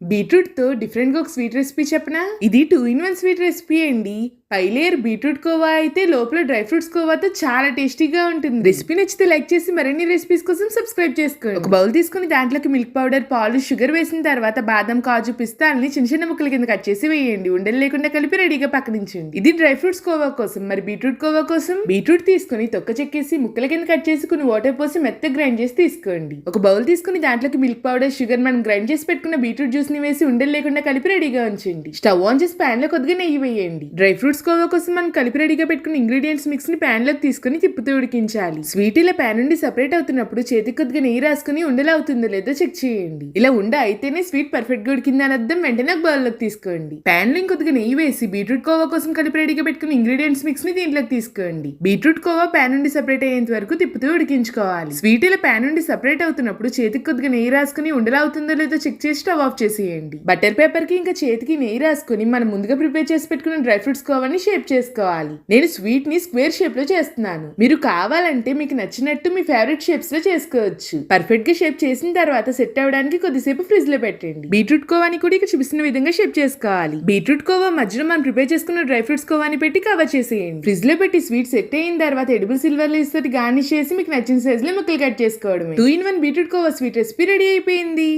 బీట్రూట్తో డిఫరెంట్గా ఒక sweet recipe చెప్పనా? ఇది two in one sweet recipe అండి. పై లేయర్ బీట్రూట్ కోవా అయితే లోపల డ్రై ఫ్రూట్స్ కోవాతో చాలా టేస్టీగా ఉంటుంది. రెసిపీ నచ్చితే లైక్ చేసి మరిన్ని రెసిపీస్ కోసం సబ్స్క్రైబ్ చేసుకోండి. ఒక బౌల్ తీసుకుని దాంట్లోకి మిల్క్ పౌడర్ పాలు షుగర్ వేసిన తర్వాత బాదం కాజు పిస్తాల్ని చిన్న చిన్న ముక్కల కింద కట్ చేసి వేయండి. ఉండలు లేకుండా కలిపి రెడీగా పక్కనించండి. ఇది డ్రై ఫ్రూట్స్ కోవా కోసం. మరి బీట్రూట్ కోవా కోసం బీట్రూట్ తీసుకుని తొక్క చెక్కేసి ముక్కల కింద కట్ చేసి కొన్ని వాటర్ పోసి మెత్త గ్రైండ్ చేసి తీసుకోండి. ఒక బౌల్ తీసుకుని దాంట్లోకి మిల్క్ పౌడర్ షుగర్ మనం గ్రైండ్ చేసి పెట్టుకున్న బీట్రూట్ జ్యూస్ని వేసి ఉండలు లేకుండా కలిపి రెడీగా ఉంచండి. స్టవ్ ఆన్ చేసి పాన్లో కొద్దిగా నెయ్యి వేయండి. డ్రై ఫ్రూట్స్ కోవా కోసం మనం కలిపి రెడీగా పెట్టుకున్న ఇంగ్రీడియంట్స్ మిక్స్ని తీసుకుని తిప్పుతూ ఉడికించాలి. స్వీట్ ఇలా ప్యాన్ నుండి సెపరేట్ అవుతున్నప్పుడు చేతికి కొద్దిగా నెయ్యి రాసుకుని ఉండలా అవుతుందో లేదో చెక్ చేయండి. ఇలా ఉండ అయితేనే స్వీట్ పర్ఫెక్ట్గా ఉడికింది అని అర్థం వెంటనే ఒక బౌల్లోకి తీసుకోండి. పాన్లో ఇంకొద్దిగా నెయ్యి వేసి బీట్రూట్ కోవా కోసం కలిపి రెడీగా పెట్టుకున్న ఇంగ్రీడియంట్స్ మిక్స్ని దీంట్లోకి తీసుకోండి. బీట్రూట్ కోవా పాన్ నుండి సెపరేట్ అయ్యేంత వరకు తిప్పుతూ ఉడికించుకోవాలి. స్వీట్ ఇలా పాన్ నుండి సెపరేట్ అవుతున్నప్పుడు చేతికి కొద్దిగా నెయ్యి రాసుకుని ఉండలా అవుతుందో లేదో చెక్ చేసి స్టవ్ ఆఫ్ చేసేయండి. బటర్ పేపర్కి ఇంకా చేతికి నెయ్యి రాసుకుని మనం ముందుగా ప్రిపేర్ చేసి పెట్టుకున్న డ్రై ఫ్రూట్స్ కోవా అవన్నీ షేప్ చేసుకోవాలి. నేను స్వీట్ని స్క్వేర్ షేప్లో చేస్తున్నాను. మీరు కావాలంటే మీకు నచ్చినట్టు మీ ఫేవరెట్ షేప్స్లో చేసుకోవచ్చు. పర్ఫెక్ట్గా షేప్ చేసిన తర్వాత సెట్ అవ్వడానికి కొద్దిసేపు ఫ్రిడ్జ్లో పెట్టండి. బీట్రూట్ కోవాని కూడా ఇక్కడ చూపిస్తున్న విధంగా షేప్ చేసుకోవాలి. బీట్రూట్ కోవా మధ్యలో మనం ప్రిపేర్ చేసుకున్న డ్రై ఫ్రూట్స్ కోవాని పెట్టి కవర్ చేసేయండి. ఫ్రిడ్జ్లో పెట్టి స్వీట్ సెట్ అయిన తర్వాత ఎడిబుల్ సిల్వర్లో ఇస్తే గార్నిష్ చేసి మీకు నచ్చిన సైజ్లో ముక్కలు కట్ చేసుకోవడమే. Two in one beetroot khoa sweet recipe ready అయిపోయింది.